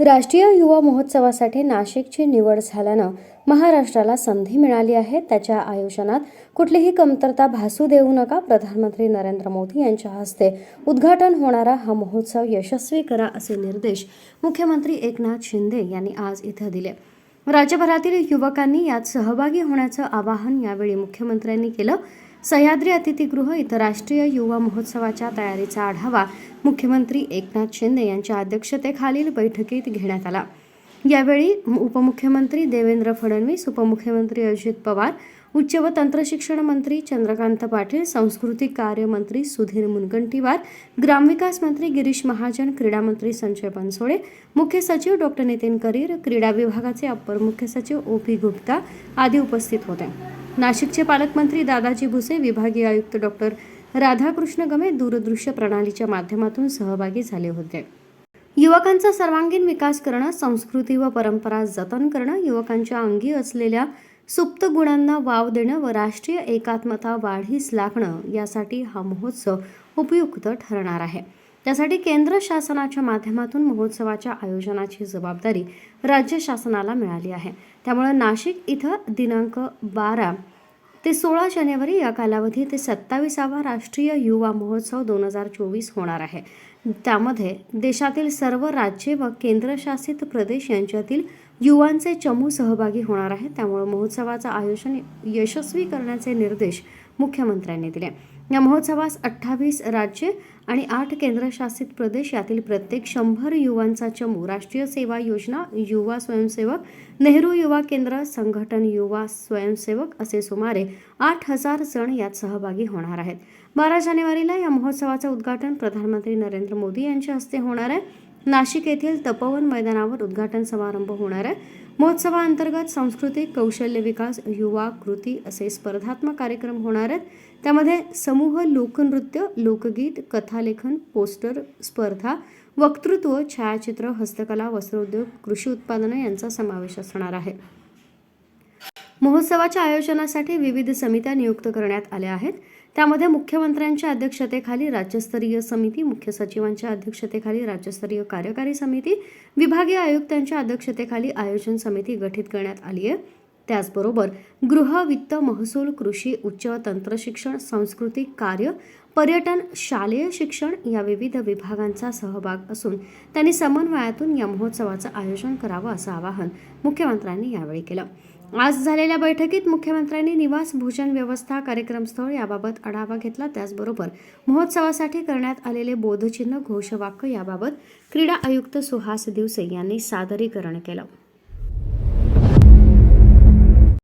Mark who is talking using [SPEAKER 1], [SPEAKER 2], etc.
[SPEAKER 1] राष्ट्रीय युवा महोत्सवासाठी नाशिकची निवड झाल्यानं महाराष्ट्राला संधी मिळाली आहे. त्याच्या आयोजनात कुठलीही कमतरता भासू देऊ नका. प्रधानमंत्री नरेंद्र मोदी यांच्या हस्ते उद्घाटन होणारा हा महोत्सव यशस्वी करा असे निर्देश मुख्यमंत्री एकनाथ शिंदे यांनी आज इथं दिले. राज्यभरातील युवकांनी यात सहभागी होण्याचं आवाहन यावेळी मुख्यमंत्र्यांनी केलं. सह्याद्री अतिथीगृह इथं राष्ट्रीय युवा महोत्सवाच्या तयारीचा आढावा मुख्यमंत्री एकनाथ शिंदे यांच्या अध्यक्षतेखालील बैठकीत घेण्यात आला. यावेळी उपमुख्यमंत्री देवेंद्र फडणवीस उपमुख्यमंत्री अजित पवार उच्च व तंत्रशिक्षण मंत्री चंद्रकांत पाटील सांस्कृतिक कार्यमंत्री सुधीर मुनगंटीवार ग्रामविकास मंत्री गिरीश महाजन क्रीडा मंत्री संजय बनसोडे मुख्य सचिव डॉक्टर नितीन करीर क्रीडा विभागाचे अप्पर मुख्य सचिव ओ पी गुप्ता आदी उपस्थित होते. नाशिकचे पालकमंत्री दादाजी भुसे विभागीय आयुक्त डॉक्टर राधाकृष्ण गमे दूरदृश्य प्रणालीच्या माध्यमातून सहभागी झाले होते. युवकांचा सर्वांगीण विकास करणं संस्कृती व परंपरा जतन करणं युवकांच्या अंगी असलेल्या सुप्त गुणांना वाव देणं व राष्ट्रीय एकात्मता वाढीस लागणं यासाठी हा महोत्सव उपयुक्त ठरणार आहे. त्यासाठी केंद्र शासनाच्या माध्यमातून महोत्सवाच्या आयोजनाची जबाबदारी राज्य शासनाला मिळाली आहे. त्यामुळे नाशिक इथं दिनांक बारा ते सोळा जानेवारी या कालावधी ते सत्तावीसावा राष्ट्रीय युवा महोत्सव दोन हजार चोवीस होणार आहे. त्यामध्ये देशातील सर्व राज्ये व केंद्रशासित प्रदेश यांच्यातील युवांचे चमू सहभागी होणार आहेत. त्यामुळे महोत्सवाचं आयोजन यशस्वी करण्याचे निर्देश मुख्यमंत्र्यांनी दिले. या महोत्सवास अठ्ठावीस राज्य आणि आठ केंद्रशासित प्रदेश यातील प्रत्येक शंभर युवांचा चमू राष्ट्रीय सेवा योजना युवा स्वयंसेवक नेहरू युवा केंद्र संघटन युवा स्वयंसेवक असे सुमारे आठ हजार जण यात सहभागी होणार आहेत. बारा जानेवारीला या महोत्सवाचं उद्घाटन प्रधानमंत्री नरेंद्र मोदी यांच्या हस्ते होणार आहे. नाशिक येथील तपोवन मैदानावर उद्घाटन समारंभ होणार आहे. महोत्सवाअंतर्गत सांस्कृतिक कौशल्य विकास युवा कृती असे स्पर्धात्मक कार्यक्रम होणार आहेत. त्यामध्ये समूह लोकनृत्य लोकगीत कथालेखन पोस्टर स्पर्धा वक्तृत्व छायाचित्र हस्तकला वस्त्रोद्योग कृषी उत्पादनं यांचा समावेश असणार आहे. महोत्सवाच्या आयोजनासाठी विविध समित्या नियुक्त करण्यात आल्या आहेत. त्यामध्ये मुख्यमंत्र्यांच्या अध्यक्षतेखाली राज्यस्तरीय समिती मुख्य सचिवांच्या अध्यक्षतेखाली राज्यस्तरीय कार्यकारी समिती विभागीय आयुक्तांच्या अध्यक्षतेखाली आयोजन समिती गठीत करण्यात आली आहे. त्याचबरोबर गृह वित्त महसूल कृषी उच्च तंत्रशिक्षण सांस्कृतिक कार्य पर्यटन शालेय शिक्षण या विविध विभागांचा सहभाग असून त्यांनी समन्वयातून या महोत्सवाचं आयोजन करावं असं आवाहन मुख्यमंत्र्यांनी यावेळी केलं. आज झालेल्या बैठकीत मुख्यमंत्र्यांनी निवास भोजन व्यवस्था कार्यक्रमस्थळ याबाबत आढावा घेतला. त्याचबरोबर महोत्सवासाठी करण्यात आलेले बोधचिन्ह घोषवाक्य याबाबत क्रीडा आयुक्त सुहास दिवसे यांनी सादरीकरण केलं.